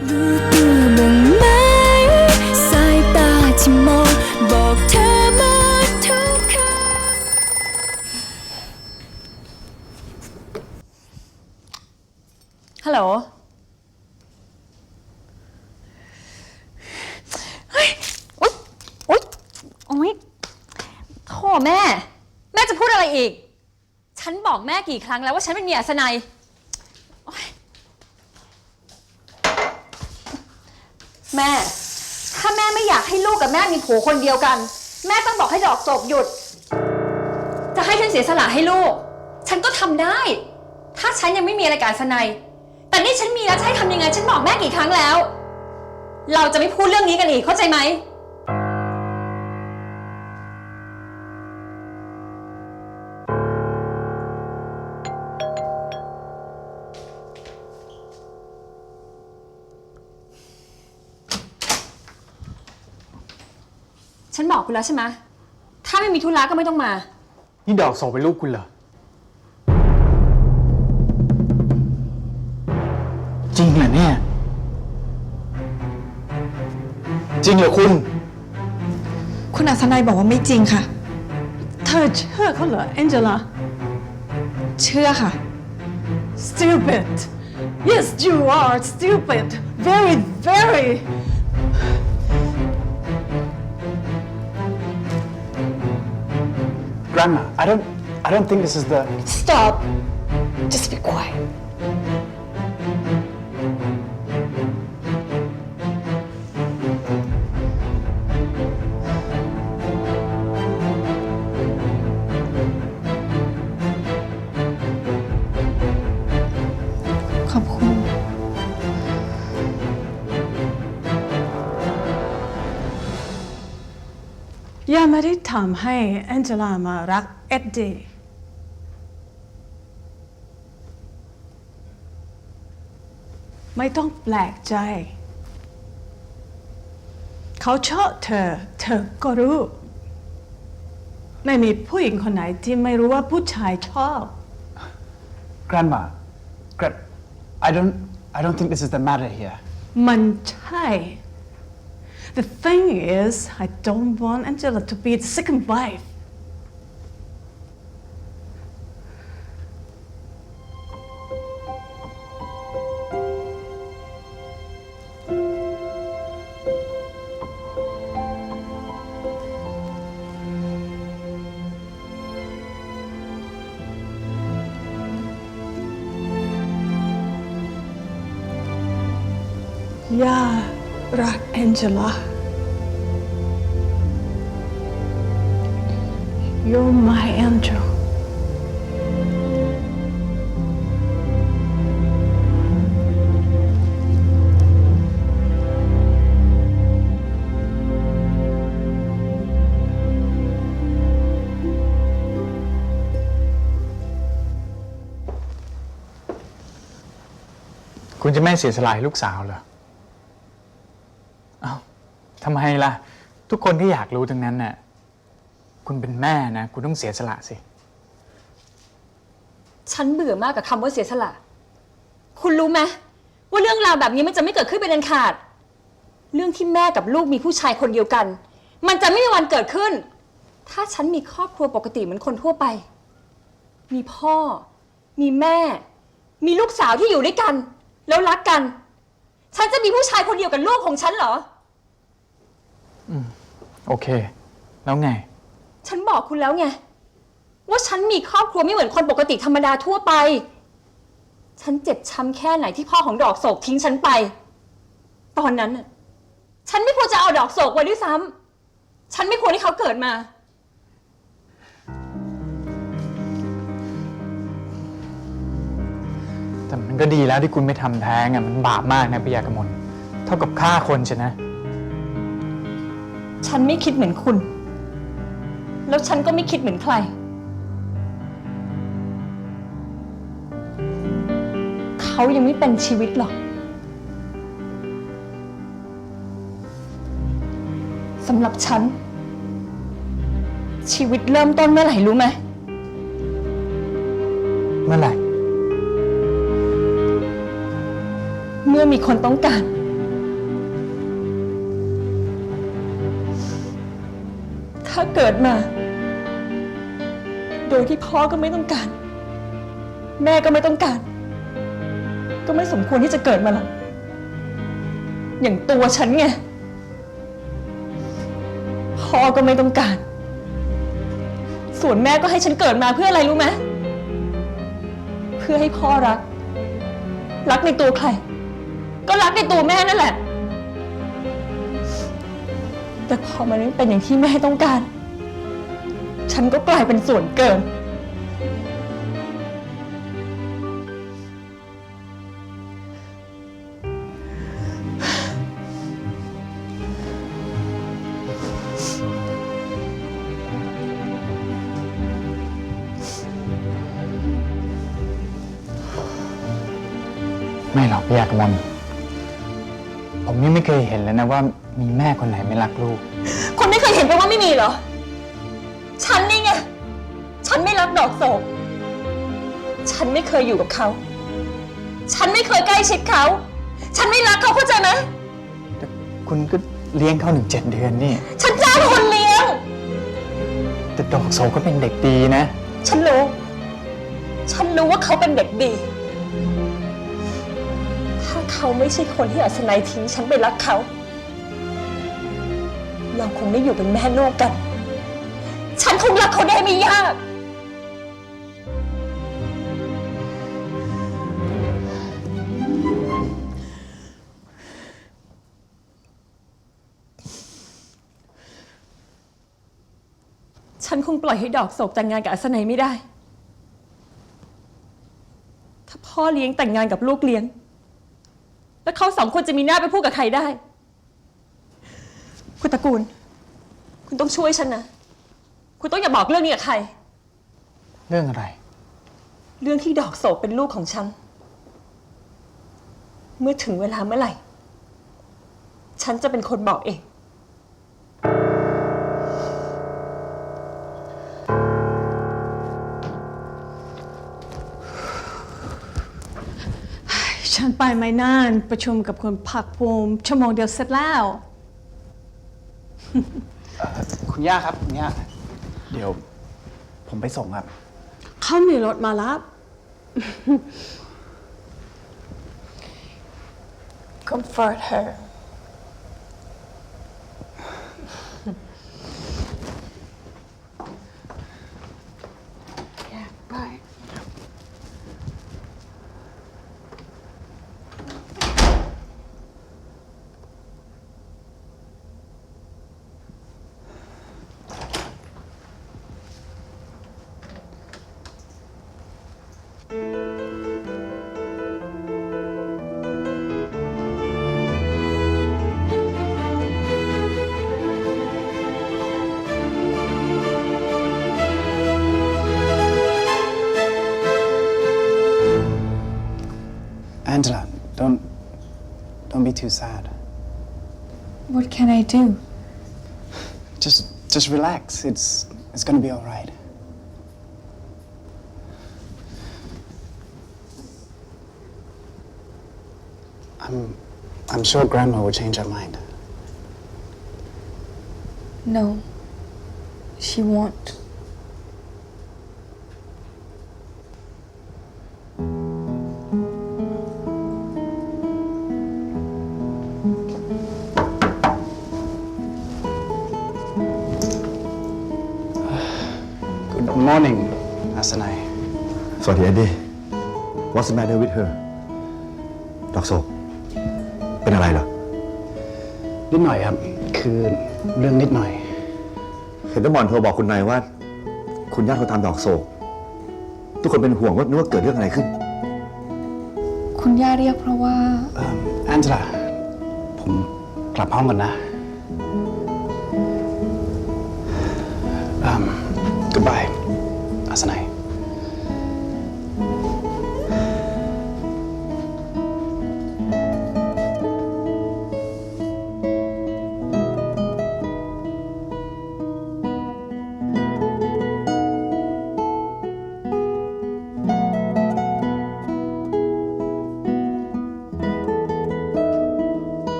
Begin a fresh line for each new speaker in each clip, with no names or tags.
ฮัลโหล เฮ้ยอุ๊ยโอ๊ยโอ๊ยโธ่แม่ แม่จะพูดอะไรอีก ฉันบอกแม่กี่ครั้งแล้วว่าฉันเป็นเมียอัศนัยโอ๊ย แม่ ถ้าแม่ไม่อยากให้ลูกกับแม่มีผัวคนเดียวกัน แม่ต้องบอกให้ดอกโศกหยุด จะให้ฉันเสียสละให้ลูก ฉันก็ทำได้ ถ้าฉันยังไม่มีอะไรกับอัศนัย แต่นี่ฉันมีแล้วจะให้ทำยังไง ฉันบอกแม่กี่ครั้งแล้ว เราจะไม่พูดเรื่องนี้กันอีกเข้าใจไหม แล้วใช่ไหมถ้าไม่มีธุระก็ไม่ต้องมา
นี่ดอกโศกเป็นลูกคุณเหรอ จริงเหรอเนี่ย จริงเหรอคุณ
คุณอัศนัยบอกว่าไม่จริงค่ะ
เธอเชื่อเขาเหรอแองเจล่า
เชื่อค่ะ
stupid yes you are stupid very very
Grandma I don't I don't think this is the
stop
ย่าไม่ได้ทำให้แองเจล่ามารักเอ็ดดี้ไม่ต้องแปลกใจ เขาชอบเธอ เธอก็รู้ ไม่มีผู้หญิงคนไหนที่ไม่รู้ว่าผู้ชายชอบ
Grandma Gra I don't I don't think this is the matter here
มันใช่ The thing is I don't want Angela to be the second wife. ย่า รักแองเจล่า You're my angel
คุณจะไม่เสียสละให้ลูกสาวเหรอ ทำไมล่ะ ทุกคนที่อยากรู้ทั้งนั้นน่ะคุณเป็นแม่นะ คุณต้องเสียสละสิ
ฉันเบื่อมากกับคำว่าเสียสละ คุณรู้ไหมว่าเรื่องราวแบบนี้มันจะไม่เกิดขึ้นเป็นอันขาด เรื่องที่แม่กับลูกมีผู้ชายคนเดียวกัน มันจะไม่มีวันเกิดขึ้น ถ้าฉันมีครอบครัวปกติเหมือนคนทั่วไป มีพ่อ มีแม่ มีลูกสาวที่อยู่ด้วยกัน แล้วรักกัน ฉันจะมีผู้ชายคนเดียวกับลูกของฉันเหรอ
โอเค แล้วไง
ฉันบอกคุณแล้วไง ว่าฉันมีครอบครัวไม่เหมือนคนปกติธรรมดาทั่วไป ฉันเจ็บช้ำแค่ไหนที่พ่อของดอกโศกทิ้งฉันไป ตอนนั้นน่ะฉันไม่ควรจะเอาดอกโศกไว้ด้วยซ้ำฉันไม่ควรให้เขาเกิดมา
แต่มันก็ดีแล้วที่คุณไม่ทำแท้งอะมันบาปมากนะปิยากมลเท่ากับฆ่าคนใช่นะ
ฉันไม่คิดเหมือนคุณ แล้วฉันก็ไม่คิดเหมือนใคร เขายังไม่เป็นชีวิตหรอกสำหรับฉัน ชีวิตเริ่มต้นเมื่อไหร่รู้ไหม
เมื่อไหร่
เมื่อมีคนต้องการ ถ้าเกิดมา โดยที่พ่อก็ไม่ต้องการ แม่ก็ไม่ต้องการ ก็ไม่สมควรที่จะเกิดมาหรอกอย่างตัวฉันไงพ่อก็ไม่ต้องการ ส่วนแม่ก็ให้ฉันเกิดมาเพื่ออะไรรู้ไหมเพื่อให้พ่อรัก รักในตัวใคร ก็รักในตัวแม่นั่นแหละ แต่พอมันไม่เป็นอย่างที่แม่ต้องการ ฉันก็กลายเป็นส่วนเกิน
ไม่หรอกพี่ยากมล ผมยังไม่เคยเห็นเลยนะว่ามีแม่คนไหนไม่รักลูก
คนไม่เคยเห็นแปลว่าไม่มีเหรอ ฉันนี่ไง ฉันไม่รักดอกโศก ฉันไม่เคยอยู่กับเขา ฉันไม่เคยใกล้ชิดเขา ฉันไม่รักเขาเข้าใจไหม
แต่คุณก็เลี้ยงเขาหนึ่งเจ็ดเดือนนี่
ฉันจ้างคนเลี้ยง
แต่ดอกโศกก็เป็นเด็กดีนะ
ฉันรู้ ฉันรู้ว่าเขาเป็นเด็กดีถ้า เขาไม่ใช่คนที่อัศนัยทิ้งฉันไปรักเขา เราคงได้อยู่เป็นแม่ลูกกัน ฉันคงรักเขาได้ไม่ยาก ฉันคงปล่อยให้ดอกโศกแต่งงานกับอัศนัยไม่ได้ ถ้าพ่อเลี้ยงแต่งงานกับลูกเลี้ยง สองคนจะมีหน้าไปพูดกับใครได้ คุณตระกูล คุณต้องช่วยฉันนะ คุณต้องอย่าบอกเรื่องนี้กับใคร
เรื่องอะไร
เรื่องที่ดอกโศกเป็นลูกของฉัน เมื่อถึงเวลาเมื่อไหร่ ฉันจะเป็นคนบอกเอง
ไปไม่นานประชุมกับคุณผักภูมิชั่วโมงเดียวเสร็จแล้ว
คุณย่าครับคุณย่าเดี๋ยว ผมไปส่งครับ
เขามีรถมารับ
comfort her
Angela don't don't be too sad.
What can I do?
Just just relax. It's it's gonna be all right. I'm I'm sure grandma will change her mind.
No. She won't
วัสดี Eddie What's the matter with her ดอกโศกเป็นอะไรเหรอ
นิดหน่อยครับ คือเรื่องนิดหน่อย
เห็นน้ำมอนโทรบอกคุณนายว่า คุณย่าโทรตามดอกโศก ทุกคนเป็นห่วงว่านึกว่าเกิดเรื่องอะไรขึ้น
คุณย่าเรียกเพราะว่า
แอนเจล่าผมกลับห้องก่อนนะ um, goodbye อาสนัย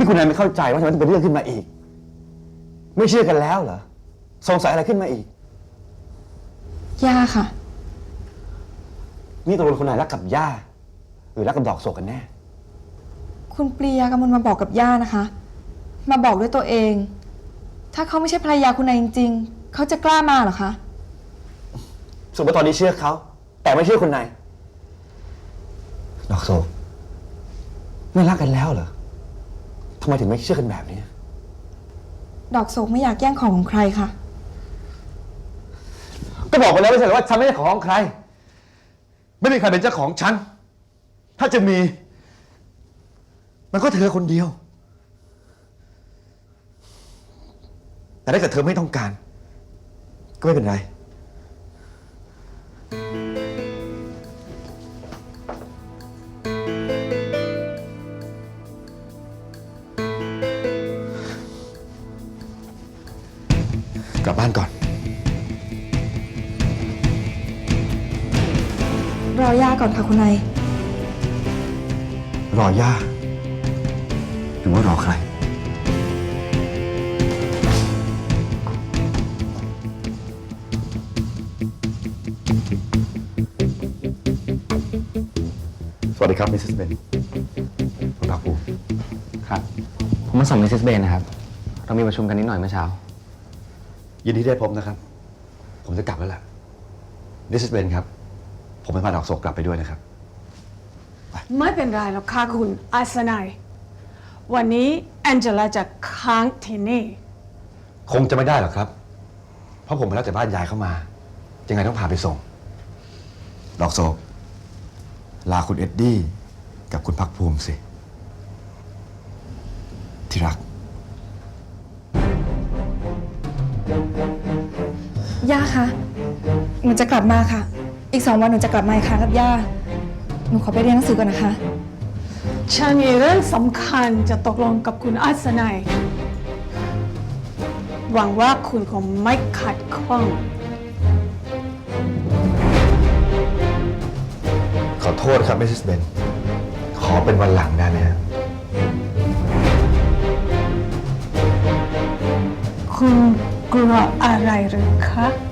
นี่คุณนายไม่เข้าใจว่าทำไมต้องเป็นเรื่องขึ้นมาอีก ไม่เชื่อกันแล้วเหรอสงสัยอะไรขึ้นมาอีก
ย่าค่ะ
นี่ตกลงคุณนายรักกับย่า หรือรักกับดอกโศกกันแน่
คุณปรียากำลังมาบอกกับย่านะคะ มาบอกด้วยตัวเอง ถ้าเขาไม่ใช่ภรรยาคุณนายจริง ๆ เขาจะกล้ามาเหรอคะ
สมมติตอนนี้เชื่อเขา แต่ไม่เชื่อคุณนายดอกโศกไม่รักกันแล้วเหรอ ทำไมถึงไม่เชื่อกันแบบนี้
ดอกโศกไม่อยากแย่งของของใครค่ะ
ก็บอกไปแล้วไม่ใช่เหรอว่าฉันไม่ใช่ของใคร ไม่มีใครเป็นเจ้าของฉัน ถ้าจะมี มันก็เธอคนเดียว แต่ถ้าเกิดเธอไม่ต้องการ ก็ไม่เป็นไร
ค่ะคุณนาย
รอย่าหรือว่ารอใคร สวัสดีครับมิสซิสเบนคุณภาคภูมิ
ครับ ผมมาส่งมิสซิสเบนนะครับ เรามีประชุมกันนิดหน่อยเมื่อเช้า
ยินดีได้พบนะครับ ผมจะกลับแล้วล่ะมิสซิสเบนครับ ผมไม่พาดอกโศกกลับไปด้วยนะครับ
ไม่เป็นไรหรอกค่ะคุณอาสนายวันนี้แองเจล่าจะค้างที่นี่
คงจะไม่ได้หรอกครับ เพราะผมไปรับจากบ้านยายเข้ามา ยังไงต้องพาไปส่ง ดอกโศก ลาคุณเอ็ดดี้กับคุณพักภูมิสิ ที่รัก
ย่าคะหนูจะกลับมาค่ะ อีกสองวันหนูจะกลับมาอีกครั้งกับย่า หนูขอไปเรียนหนังสือก่อนนะคะ
ฉันมีเรื่องสำคัญจะตกลงกับคุณอาสนายหวังว่าคุณคงไม่ขัดข้อง
ขอโทษครับมิสซิสเบนขอเป็นวันหลังได้ไหมครับ
คุณกลัวอะไรหรือคะ